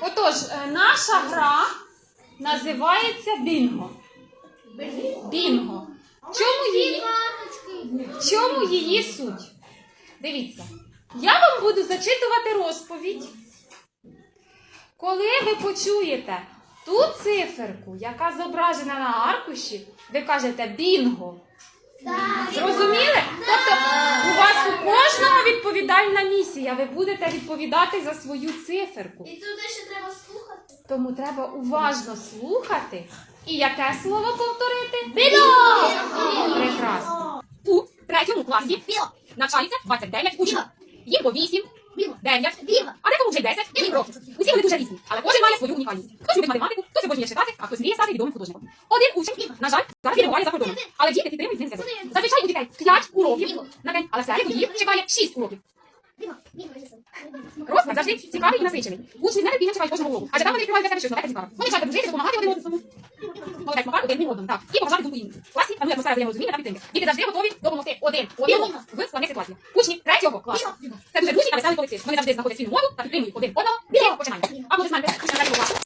Отож, е, наша гра називається Бінго. Бінго. Чому її, в чому її суть? Дивіться, я вам буду зачитувати розповідь. Коли ви почуєте ту циферку, яка зображена на аркуші, ви кажете бінго. Зрозуміли? Тобто у вас у кожного відповідальна місія. Ви будете відповідати за свою циферку. І туди ще треба слухати. Тому треба уважно слухати. І яке слово повторити? Прекрасно. У третьому класі навчається 29 учнів. Їм по 8, 9, а декому вже й 10 років. Усі вони дуже різні, але кожен має свою унікальність. Хтось любить математику, хтось обожнює читати, а хтось мріє стати відомим художником. Один учень, на жаль, зараз перебуває за кордоном, але діти підтримують з ним зв'язок. Зазвичай у дітей 5 уроків на день, але в середу їх чекає 6 уроків. Розклад завжди цікавий і насичений. Учні з нетерпінням чекають кожного голову. адже там вони відкривають для себе щось нове цікаве. Вони вчаться дружити, допомагати один одному. Молодець Макар один одному, так. І поважати думку інших. В класі панує атмосфера взаєморозуміння та підтримки. Діти завжди готові допомогти один одному в складних ситуаціях. Учні третього класу. Це дуже дружні та веселий колектив. Вони завжди знаходять спільну мову та підтримують один одного. Починаємо. Аплодисменти. учні третього класу.